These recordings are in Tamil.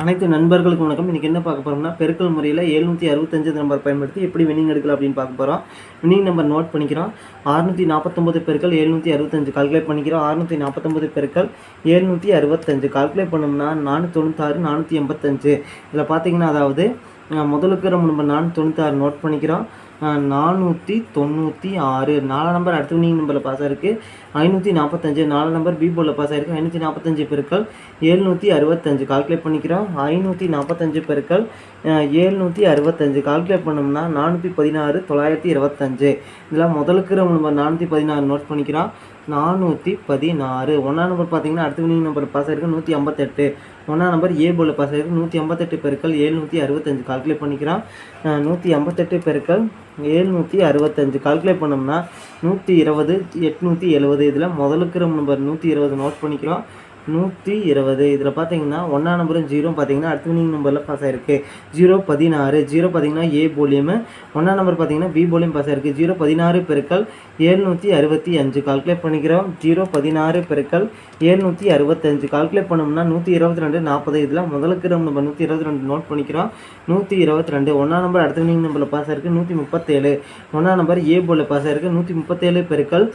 அனைத்து நண்பர்களுக்கும் வணக்கம். இன்றைக்கி என்ன பார்க்க போகிறோம்னா பெருக்கல் முறையில் எழுநூற்றி அறுபத்தஞ்சு நம்பர் பயன்படுத்தி எப்படி வினிங் எடுக்கலாம் அப்படின்னு பார்க்க போகிறோம் வினிங் நம்பர் நோட் பண்ணிக்கிறோம். அறுநூற்றி நாற்பத்தொம்பது பெருக்கள் எழுநூற்றி அறுபத்தஞ்சு கால்குலேட் பண்ணிக்கிறோம். அறுநூற்றி நாற்பத்தொம்பது பெருக்கள் எழுநூற்றி அறுபத்தஞ்சு கால்குலேட் பண்ணோம்னா நானூற்றி தொண்ணூத்தாறு நானூற்றி எண்பத்தஞ்சு. இதில் பார்த்தீங்கன்னா அதாவது முதலுக்கு நம்ம நம்ம நானூற்றி தொண்ணூத்தாறு நோட் பண்ணிக்கிறோம். நானூற்றி தொண்ணூற்றி ஆறு. நாலு நம்பர் அடுத்த வினிங் நம்பரில் பாஸ் ஆயிருக்கு. ஐநூற்றி நாற்பத்தஞ்சு நாலு நம்பர் பி போர்டில் பாஸ் ஆயிருக்கு. ஐநூற்றி நாற்பத்தஞ்சு பெருக்கள் ஏழ்நூற்றி அறுபத்தஞ்சு. கால்குலேட் பண்ணிக்கிறோம். ஐநூற்றி நாற்பத்தஞ்சு பெருக்கள் ஏழ்நூற்றி அறுபத்தஞ்சு. கால்குலேட் பண்ணோம்னா நானூற்றி பதினாறு தொள்ளாயிரத்தி இருபத்தஞ்சு. இதில் முதலுக்கு நம்ம நானூற்றி பதினாறு நோட் பண்ணிக்கிறோம். நானூற்றி பதினாறு. ஒன்றாம் நம்பர் பார்த்தீங்கன்னா அடுத்த வினிங் நம்பர் பாஸ் ஆயிருக்கு நூற்றி ஐம்பத்தெட்டு. ஒன்றாம் நம்பர் ஏ போல பாஸ் ஆயிருக்கு நூற்றி ஐம்பத்தெட்டு பெருக்கள் ஏழ்நூற்றி அறுபத்தஞ்சு. கால்குலேட் பண்ணிக்கிறோம் நூற்றி ஐம்பத்தெட்டு பெருக்கள் ஏழ்நூற்றி அறுபத்தஞ்சு. கால்குலேட் பண்ணோம்னா நூற்றி இருபது எட்நூற்றி எழுபது. இதில் முதலுக்கு நம்பர் நூற்றி இருபது நோட் பண்ணிக்கிறோம். நூற்றி இருபது. இதில் பார்த்தீங்கன்னா ஒன்றாம் நம்பரும் ஜீரோ பார்த்தீங்கன்னா அடுத்த வினிங் நம்பரில் பாஸ் ஆயிருக்கு. ஜீரோ பதினாறு. ஜீரோ பார்த்தீங்கன்னா ஏ போலியம் ஒன்றாம் நம்பர் பார்த்தீங்கன்னா பி போலியம் பாஸ் ஆயிருக்கு. ஜீரோ பதினாறு பெருக்கள் ஏழ்நூற்றி அறுபத்தி அஞ்சு. கால்குலேட் பண்ணிக்கிறோம். ஜீரோ பதினாறு பெருக்கள் ஏழ்நூற்றி அறுபத்தஞ்சு கால்குலேட் பண்ணோம்னா நூற்றி இருபத்தி ரெண்டு நாற்பது. இதில் முதலுக்கு நம்ம நூற்றி இருபத்தி ரெண்டு நோட் பண்ணிக்கிறோம். நூற்றி இருபத்தி ரெண்டு. ஒன்றாம் நம்பர் அடுத்த வினிங் நம்பரில் பாஸ் ஆயிருக்கு. நூற்றி முப்பத்தேழு. ஒன்றாம் நம்பர் ஏ போலில் பாஸ் ஆயிருக்கு. நூற்றி முப்பத்தேழு பெருக்கள்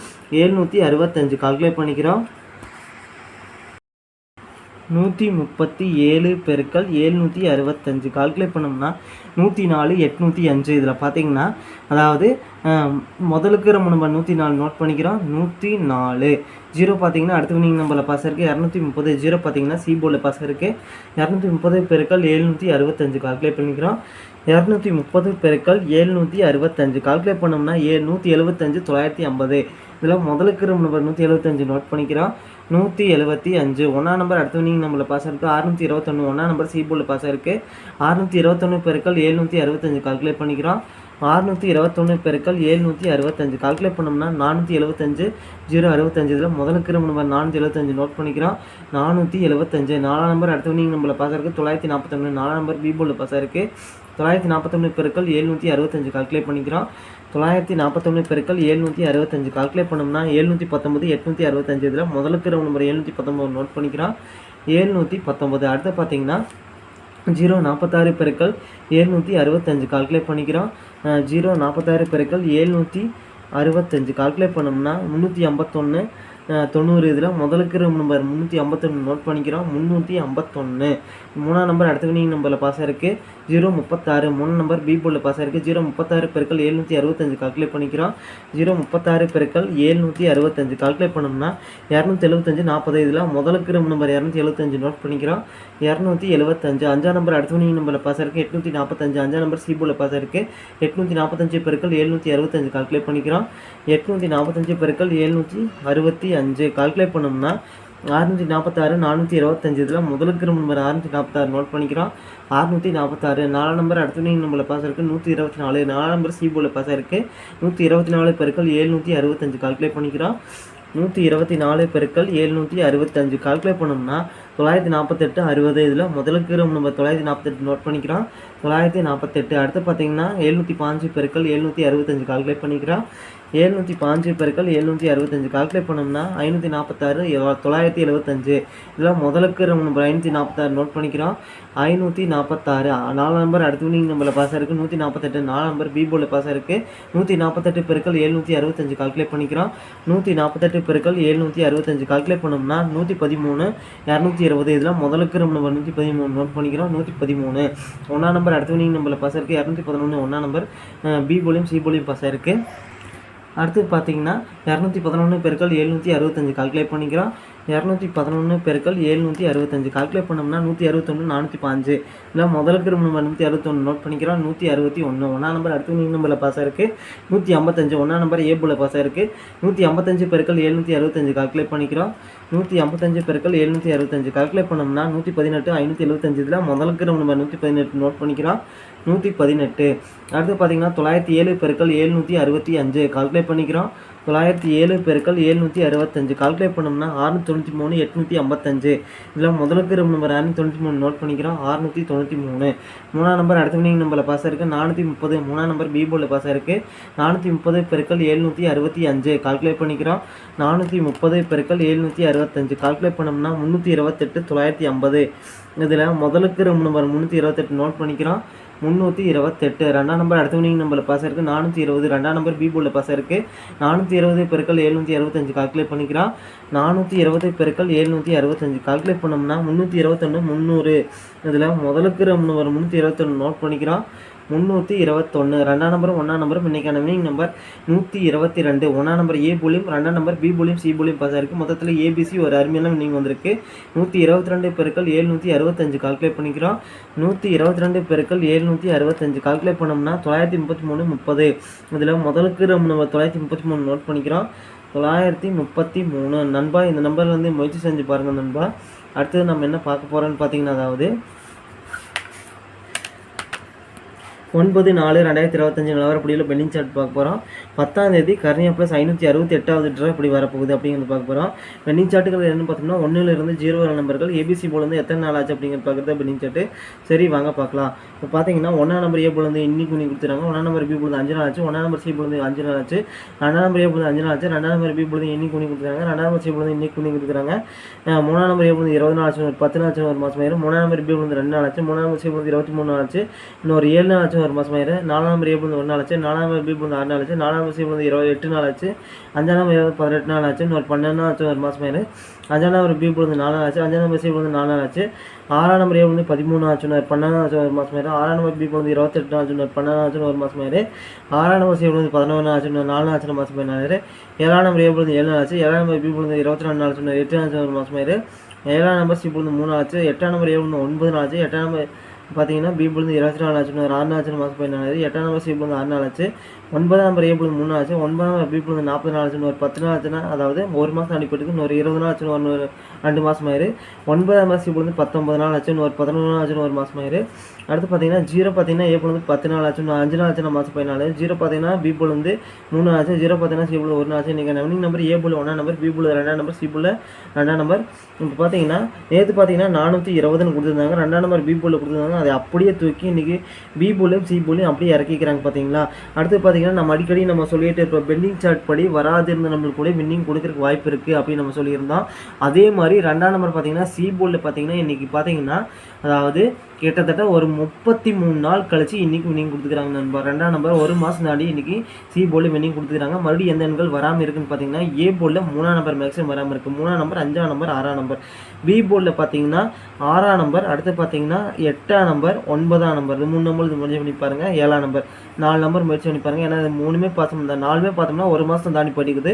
ஏழ்நூற்றி அறுபத்தஞ்சு கால்குலேட் பண்ணிக்கிறோம். நூற்றி முப்பத்தி ஏழு பெருக்கள் ஏழ்நூற்றி அறுபத்தஞ்சு. கால்குலேட் பண்ணோம்னா நூற்றி நாலு எட்நூற்றி அஞ்சு. இதில் பார்த்தீங்கன்னா அதாவது முதலுக்குற முதலுக்கு நம்ம நம்ம நூற்றி நாலு நோட் பண்ணிக்கிறோம். நூற்றி நாலு. ஜீரோ பார்த்தீங்கன்னா அடுத்த வினிங் நம்பரில் பாஸ் இருக்குது இரநூத்தி முப்பது. ஜீரோ பார்த்தீங்கன்னா சி போர்டில் பாஸ் இருக்குது இரநூத்தி முப்பது பெருக்கள் ஏழ்நூற்றி அறுபத்தஞ்சு. கால்குலேட் பண்ணிக்கிறோம். இரநூத்தி முப்பது பெருக்கள் ஏழ்நூற்றி அறுபத்தஞ்சு. கால்குலேட் பண்ணோம்னா ஏ நூற்றி எழுபத்தஞ்சு தொள்ளாயிரத்தி ஐம்பது. இதில் முதலுக்கு நம்பர் நூற்றி எழுபத்தஞ்சு நோட் பண்ணிக்கிறோம். நூற்றி எழுபத்தி அஞ்சு. ஒன்றாம் நம்பர் அடுத்த வினிங் நம்மள பாஸ் இருக்குது அறுநூற்றி இருபத்தொன்று ஒன்றாம் நம்பர் சி போர்டில் பாஸ் ஆயிருக்கு அறுநூற்றி இருபத்தொன்று பெருக்கள் ஏழ்நூற்றி அறுபத்தஞ்சு. கால்குலேட் பண்ணிக்கிறோம். அறுநூற்றி இருபத்தொன்று பெருக்கள் ஏழ்நூற்றி அறுபத்தஞ்சு. கால்குலேட் பண்ணோம்னா நானூற்றி எழுபத்தஞ்சு ஜீரோ அறுபத்தஞ்சு. இதில் முதலுக்கு நம்பர் நானூற்றி எழுபத்தஞ்சு நோட் பண்ணிக்கிறோம். நானூற்றி எழுபத்தஞ்சு நாலாம் நம்பர் அடுத்த நீங்கள் நம்மள பாஸ் இருக்குது தொள்ளாயிரத்தி நாற்பத்தொன்று நாலாம் நம்பர் பி போர்டில் பாஸ் இருக்குது தொள்ளாயிரத்தி நாற்பத்தொன்று பெருக்கள் ஏழ்நூற்றி அறுபத்தஞ்சு கால்குலேட் பண்ணிக்கிறோம். தொள்ளாயிரத்தி நாற்பத்தொன்று பெருக்கள் ஏழ்நூற்றி அறுபத்தஞ்சு கால்குலேட் பண்ணோம்னா ஏழ்நூற்றி பத்தொம்பது எட்நூற்றி அறுபத்தஞ்சு இதில் முதலுக்கு நம்பர் ஏழ்நூற்றி பத்தொம்பது நோட் பண்ணிக்கிறோம். ஏழ்நூற்றி பத்தொம்பது அடுத்து பார்த்தீங்கன்னா ஜீரோ நாற்பத்தாறு பெருக்கள் ஏழ்நூற்றி அறுபத்தஞ்சு கால்குலேட் பண்ணிக்கிறோம். ஜீரோ நாற்பத்தாறு பெருக்கள் ஏழ்நூற்றி அறுபத்தஞ்சு கால்குலேட் பண்ணோம்னா முந்நூற்றி ஐம்பத்தொன்று தொண்ணூறு இதில் முதலுக்கு நம்பர் முந்நூற்றி ஐம்பத்தொன்று நோட் பண்ணிக்கிறோம். முந்நூற்றி ஐம்பத்தொன்று மூணாம் நம்பர் அடுத்த வினிங் நம்பரில் பாஸ் ஆயிருக்கு. ஜீரோ முப்பத்தாறு. மூணு நம்பர் பி போர்டில் பாஸ் ஆயிருக்கு. ஜீரோ முப்பத்தாறு பெருக்கள் ஏழ்நூற்றி அறுபத்தஞ்சு கால்குலேட் பண்ணிக்கிறோம். ஜீரோ முப்பத்தாறு பெருக்கள் ஏழ்நூற்றி அறுபத்தஞ்சு கால்குலேட் பண்ணோம்னா இரநூத்தி எழுபத்தஞ்சு நாற்பது இதில் முதலுக்கு நம்பர் இரநூத்தி எழுபத்தஞ்சு நோட் பண்ணிக்கிறோம். இரநூத்தி எழுபத்தஞ்சு அஞ்சாம் நம்பர் அடுத்த வினிங் நம்பரில் பாஸ் ஆயிருக்கு. எட்நூற்றி நாற்பத்தஞ்சு. அஞ்சாம் நம்பர் சி போர்டில் பாஸ் ஆயிருக்கு. எட்நூற்றி நாற்பத்தஞ்சு பெருக்கள் ஏழ்நூற்றி அறுபத்தஞ்சு கால்குலேட் பண்ணிக்கிறோம். எட்நூற்றி நாற்பத்தஞ்சு பெருக்கள் ஏழ்நூற்றி அறுபத்தி அஞ்சு. கால்குலேட் பண்ணோம்னா அறுநூற்றி நாற்பத்தாறு நானூற்றி இருபத்தஞ்சு. இதில் முதலுக்கு நம்பர் அறுநூற்றி நாற்பத்தாறு நோட் பண்ணிக்கிறோம். அறுநூற்றி நாற்பத்தாறு நாலாம் நம்பர் அடுத்த நீங்கள் பாஸ் இருக்குது நூற்றி இருபத்தி நாலு. நாலாம் நம்பர் சி போர்டில் பாஸ் இருக்குது நூற்றி இருபத்தி நாலு பெருக்கள் ஏழ்நூற்றி அறுபத்தஞ்சு. கால்குலேட் பண்ணிக்கிறோம். நூற்றி இருபத்தி நாலு பெருக்கள் ஏழ்நூற்றி அறுபத்தஞ்சு. கால்குலேட் பண்ணோம்னா தொள்ளாயிரத்தி நாற்பத்தெட்டு அறுபது. இதில் முதலுக்கு நம்ம தொள்ளாயிரத்தி நாற்பத்தெட்டு நோட் பண்ணிக்கிறோம். தொள்ளாயிரத்தி நாற்பத்தெட்டு அடுத்து பார்த்தீங்கன்னா எழுநூற்றி பாஞ்சு பெருக்கள் எழுநூற்றி அறுபத்தஞ்சு. கால்குலேட் பண்ணிக்கிறோம். எழுநூற்றி பாஞ்சு பெருக்கள் எழுநூற்றி அறுபத்தஞ்சு. கால்குலேட் பண்ணோம்னா ஐநூற்றி நாற்பத்தாறு தொள்ளாயிரத்தி எழுபத்தஞ்சு இதில் முதலுக்கு நம்ம ஐநூற்றி நாற்பத்தாறு நோட் பண்ணிக்கிறோம். ஐநூற்றி நாற்பத்தாறு நாலு நம்பர் அடுத்து வினிங் நம்பரில் பாஸ் இருக்குது நூற்றி நாற்பத்தெட்டு நாலு நம்பர் பி போர்டில் பாஸ் இருக்குது நூற்றி நாற்பத்தெட்டு பெருக்கள் எழுநூற்றி அறுபத்தஞ்சு. கால்குலேட் பண்ணிக்கிறோம். நூற்றி நாற்பத்தெட்டு பெருக்கள் எழுநூற்றி அறுபத்தஞ்சு. கால்குலேட் பண்ணோம்னா நூற்றி பதிமூணு இரநூத்தி இருபது. இதெல்லாம் முதலுக்கு நம்ம நூற்றி பதிமூணு நோட் பண்ணிக்கிறோம். நூற்றி பதிமூணு. ஒன்றாம் நம்பர் அடுத்து வினிங் நம்பரில் பாஸ் இருக்குது இரநூத்தி பதினொன்று ஒன்றா நம்பர் பி போலியும் சி போலியும் பாஸ் ஆயிருக்கு. அடுத்து பார்த்தீங்கன்னா இரநூத்தி பதினொன்று பெருக்கள் எழுநூற்றி அறுபத்தஞ்சு கால்குலேட் பண்ணிக்கிறோம். இரநூத்தி பதினொன்று பெருக்கள் ஏழ்நூற்றி அறுபத்தஞ்சு. கால்குலேட் பண்ணோம்னா நூற்றி அறுபத்தொன்று நானூற்றி பாஞ்சு இல்லை முதலுக்கு நம்பர் நூற்றி அறுபத்தொன்று நோட் பண்ணிக்கிறோம். நூற்றி அறுபத்தி ஒன்று ஒன்றா நம்பர் அடுத்து நீ நம்பரில் பாஸ் ஆயிருக்கு. நூற்றி ஐம்பத்தஞ்சு. ஒன்றா நம்பர் ஏபுல பாஸ் ஆயிருக்கு. நூற்றி ஐம்பத்தஞ்சு பெருக்கள் ஏழ்நூற்றி அறுபத்தஞ்சு. கால்குலேட் பண்ணிக்கிறோம். நூற்றி ஐம்பத்தஞ்சு பெருக்கள் எழுநூற்றி அறுபத்தஞ்சு. கால்குலேட் பண்ணோம்னா நூற்றி பதினெட்டு ஐநூற்றி எழுபத்தஞ்சு இதில் முதலுக்கு நம்பர் நூற்றி பதினெட்டு நோட் பண்ணிக்கிறோம். நூற்றி பதினெட்டு. அடுத்து பார்த்தீங்கன்னா தொள்ளாயிரத்தி ஏழு பெருக்கள் ஏழ்நூற்றி அறுபத்தி அஞ்சு. கால்குலேட் பண்ணிக்கிறோம். தொள்ளாயிரத்தி ஏழு பெருக்கள் ஏழ்நூற்றி அறுபத்தஞ்சு. கால்குலேட் பண்ணோம்னா ஆறுநூற்றி தொண்ணூற்றி மூணு எட்நூற்றி ஐம்பத்தஞ்சு. இதில் முதலுக்கு இருக்கிற நம்பர் ஆறுநூற்றி தொண்ணூற்றி மூணு நோட் பண்ணிக்கிறோம். ஆறுநூற்றி தொண்ணூற்றி மூணு. மூணாம் நம்பர் அடுத்த வினிங் நம்பரில் பாஸ் இருக்குது நானூற்றி முப்பது மூணாம் நம்பர் பி போர்டில் பாஸ் இருக்குது நானூற்றி முப்பது பெருக்கள் ஏழ்நூற்றி அறுபத்தி அஞ்சு. கால்குலேட் பண்ணிக்கிறோம். நானூற்றி முப்பது பெருக்கள் ஏழ்நூற்றி அறுபத்தஞ்சு. கால்குலேட் பண்ணோம்னா முந்நூற்றி இருபத்தெட்டு தொள்ளாயிரத்தி ஐம்பது. இதில் முதலுக்கு ரொம்ப நம்பர் முந்நூற்றி இருபத்தெட்டு நோட் பண்ணிக்கிறோம். முந்நூற்றி இருபத்தெட்டு. ரெண்டாம் நம்பர் அடுத்த வினிங் நம்பரில் பாஸ் இருக்குது நானூற்றி இருபது. ரெண்டாம் நம்பர் பி போர்டில் பாஸ் இருக்குது நானூற்றி இருபது பெருக்கள் எழுநூற்றி அறுபத்தஞ்சு. கால்குலேட் பண்ணிக்கிறான் நானூற்றி இருபது பெருக்கள் எழுநூற்றி அறுபத்தஞ்சு. கால்குலேட் பண்ணோம்னா முந்நூற்றி இருபத்தொன்று முந்நூறு. இதில் முதலுக்கு நம்பர் முந்நூற்றி இருபத்தொன்று நோட் பண்ணிக்கிறான் முந்நூற்றி இருபத்தொன்று ரெண்டாம் நம்பரும் ஒன்றாம் நம்பரும் இன்றைக்கான வினிங் நம்பர் நூற்றி இருபத்தி ரெண்டு. ஒன்றாம் நம்பர் ஏ புலியும் ரெண்டாம் நம்பர் பி புலியும் சி புலியும் பாஸ் ஆயிருக்கு மொத்தத்தில் ஏபிசி ஒரு அருமையான வினிங் வந்திருக்கு. நூற்றி இருபத்தி ரெண்டு பெருக்கள் ஏழ்நூற்றி அறுபத்தஞ்சு கால்குலேட் பண்ணிக்கிறோம். நூற்றி இருபத்தி ரெண்டு பெருக்கள் ஏழ்நூற்றி அறுபத்தஞ்சு கால்குலேட் பண்ணோம்னா தொள்ளாயிரத்தி முப்பத்தி மூணு முப்பது. இதில் முதலுக்கு நம்ம தொள்ளாயிரத்தி முப்பத்தி மூணு நோட் பண்ணிக்கிறோம். தொள்ளாயிரத்தி முப்பத்தி மூணு. நண்பா இந்த நம்பர்லேருந்து முயற்சி செஞ்சு பாருங்கள் நண்பா. அடுத்தது நம்ம என்ன பார்க்க போகிறோன்னு பார்த்தீங்கன்னா அதாவது ஒன்பது நாலு ரெண்டாயிரத்தி இருபத்தஞ்சு நிலவரப்படியில் பெல்லிங் சார்ட் பார்க்க போகிறோம் பத்தாம் தேதி கர்னியா ப்ளஸ் ஐநூற்றி அறுபத்தி எட்டாவது ட்ரா இப்படி வரப்போகுது அப்படிங்கிறது பார்க்க போகிறோம் பெல்லிங் சார்ட்டுகள் என்னென்னு பார்த்தோம்னா ஒன்றுலேருந்து ஜீரோ வர நம்பர்கள் ஏபிசி போலேருந்து எத்தனை நாள் ஆச்சு அப்படிங்கிறது பார்க்குறது பெண்ணின் சார்ட்டு சரி வாங்க பார்க்கலாம் இப்போ பார்த்தீங்கன்னா ஒன்றாம் நம்பர் ஏ போலேருந்து இன்னைக்கு பண்ணி கொடுத்துருக்காங்க ஒன்றாம் நம்பர் பி போலேருந்து அஞ்சு நாள் ஆச்சு ஒன்றாம் நம்பர் சி போலேருந்து அஞ்சு நாள் ஆச்சு ரெண்டாம் நம்பர் ஏ போலேருந்து அஞ்சு நாள் ஆச்சு ரெண்டாம் நம்பர் பி போலேருந்து இன்னைக்கு பண்ணி கொடுத்துருக்காங்க ரெண்டாம் நம்பர் சி போலேருந்து இன்னைக்கு பண்ணி கொடுத்துருக்காங்க மூணாம் நம்பர் ஏ போலேருந்து இருபது நாள் ஆச்சு ஒரு பத்து நாள் ஆச்சு ஒரு மாதம் ஆயிரும் மூணாம் நம்பர் பி போலேருந்து ரெண்டு நாள் ஆச்சு மூணாம் நம்பர் சி போலேருந்து இருபத்தி மூணு நாள் ஆச்சு இன்னொரு ஏழு நாள் ஆச்சு ஒரு மாதம் ஆயிரும் நாலாம் நம்பர் ஏ ஒரு நாள் ஆச்சு நாலாம் நம்பர் பி ஆறு நாள் ஆச்சு நாலாம் நம்பர் சி இருபது எட்டு நாள் ஆச்சு அஞ்சாம் நம்பர் இருபது பதினெட்டு நாள் ஆச்சு ஒரு பன்னெண்டு நாள் ஆச்சு ஒரு மாதம் ஆயிரும் அஞ்சாம் நம்பர் பி போலேருந்து நாலு நாள் ஆச்சு அஞ்சாம் நம்பர் சி போலேருந்து நாலு நாள் ஆச்சு ஆறாம் நம்பர் ஏ வந்து பதிமூணு ஆச்சு ஒரு பன்னெண்டு ஆச்சு ஒரு மாதம் ஆயிரும் ஆறாம் நம்பர் பி போலேருந்து இருபத்தெட்டு நாள் ஆச்சு பன்னெண்டு ஆச்சு ஒரு மாதம் ஆயிரும் ஆறாம் நம்பர் சி போலேருந்து பதினொன்று ஆச்சு நாலு நாள் ஆச்சு மாதம் ஆயிரம் ஏழாம் நம்பர் ஏ ஏழு நாள் ஆச்சு ஏழாம் நம்பர் பி போலேருந்து இருபத்தி ரெண்டு நாள் ஆச்சு எட்டு நாள் ஆச்சு ஒரு மாதம் ஆயிரும் ஏழாம் நம்பர் சி வந்து மூணு ஆச்சு எட்டாம் நம்பர் ஏ ஒன்பது நாள் ஆச்சு எட்டாம் நம்பர் பார்த்தீங்கன்னா பி போலேருந்து இருபத்தி நாலு ஆச்சு. ஆறு நாள் ஆச்சு மாதம் பதினாலு எட்டாம் நம்பர் சி போலேருந்து ஆறு நாள் ஆச்சு. ஒன்பதாம் நம்பர் ஏ மூணு ஆச்சு. ஒன்பதாம் நம்பர் பி போலேருந்து நாற்பது நாள் ஆச்சுன்னு ஒரு பத்து நாள் ஆச்சுன்னா அதாவது ஒரு மாதம் அனுப்பிட்டு இன்னொரு இருபது நாள் ஆச்சுன்னு ஒரு ரெண்டு மாதம் ஆயிரு. ஒன்பதாம் நம்பர் சி போலேருந்து பத்தொன்பது நாள் ஆச்சுன்னு ஒரு பதினொன்று நாள் ஆச்சுன்னு ஒரு மாதம் ஆயிரு. அடுத்து பார்த்தீங்கன்னா ஜீரோ பார்த்தீங்கன்னா ஏ வந்து பத்து நாள் ஆச்சு அஞ்சு நாள் ஆச்சுன்னா மாதம் பதினாலு. ஜீரோ பார்த்தீங்கன்னா பி வந்து மூணு ஆச்சு. ஜீரோ பார்த்தீங்கன்னா சி ஒரு நாள் ஆச்சு. நவனிங் நம்பர் ஏ போல ஒன்றாம் நம்பர் பி ரெண்டாம் நம்பர் சி ரெண்டாம் நம்பர். இப்போ பார்த்தீங்கன்னா நேற்று பார்த்தீங்கன்னா நானூற்றி இருபதுன்னு கொடுத்துருந்தாங்க. ரெண்டாம் நம்பர் பி கொடுத்துருந்தாங்க. அதை அப்படியே தூக்கி இன்றைக்கி பி போலையும் சி போலையும் அப்படியே இறக்கிக்கிறாங்க பார்த்தீங்களா அடுத்து பார்த்தீங்கன்னா நம்ம அடிக்கடி நம்ம சொல்லிட்டு இருப்போம் பெண்டிங் சார்ட் படி வராதிருந்த நம்மளுக்கு கூட வின்னிங் கொடுக்குறக்கு வாய்ப்பு இருக்குது அப்படின்னு நம்ம சொல்லியிருந்தோம். அதே மாதிரி ரெண்டாம் நம்பர் பார்த்தீங்கன்னா சி போர்டில் பார்த்தீங்கன்னா இன்றைக்கி பார்த்தீங்கன்னா அதாவது கிட்டத்தட்ட ஒரு முப்பத்தி மூணு நாள் கழிச்சு இன்னைக்கு வினிங் கொடுத்துக்கிறாங்க நண்பர் ரெண்டாம் நம்பர் ஒரு மாதம் தாண்டி இன்றைக்கி சி போர்டில் வின்னிங் கொடுத்துக்கிறாங்க. மறுபடியும் எந்த எண்கள் வராமல் இருக்குன்னு பார்த்தீங்கன்னா ஏ போர்டில் மூணாம் நம்பர் மேக்ஸிமம் வராமல் இருக்குது மூணாம் நம்பர் அஞ்சாம் நம்பர் ஆறாம் நம்பர் பி போர்டில் பார்த்தீங்கன்னா ஆறாம் நம்பர் அடுத்து பார்த்தீங்கன்னா எட்டாம் நம்பர் ஒன்பதாம் நம்பர் இது மூணு நம்பர் இது முயற்சி பண்ணி பாருங்கள் ஏழாம் நம்பர் நாலு நம்பர் முயற்சி பண்ணி பாருங்கள் ஏன்னா இது மூணுமே பார்த்தோம் இந்த நாலுமே பார்த்தோம்னா ஒரு மாதம் தாண்டி போயிட்டுக்குது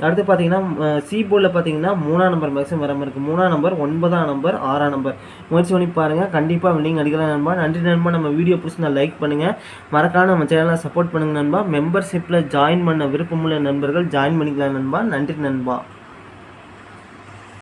அடுத்து பார்த்தீங்கன்னா சி போர்டில் பார்த்தீங்கன்னா மூணாம் நம்பர் மேக்ஸிமம் வராமல் இருக்குது மூணாம் நம்பர் ஒன்பதாம் நம்பர் ஆறாம் நம்பர் முயற்சி பண்ணி பாருங்கள் கண்டிப்பாக வின்னிங் அடிக்கலாம் நண்பா. நன்றி நண்பா. நம்ம வீடியோ பிடிச்சிருந்தா லைக் பண்ணுங்கள் மறக்காம நம்ம சேனலை சப்போர்ட் பண்ணுங்க நண்பா. மெம்பர்ஷிப்பில் ஜாயின் பண்ண விருப்பமுள்ள நண்பர்கள் ஜாயின் பண்ணிக்கலாம் நண்பா. நன்றி நண்பா.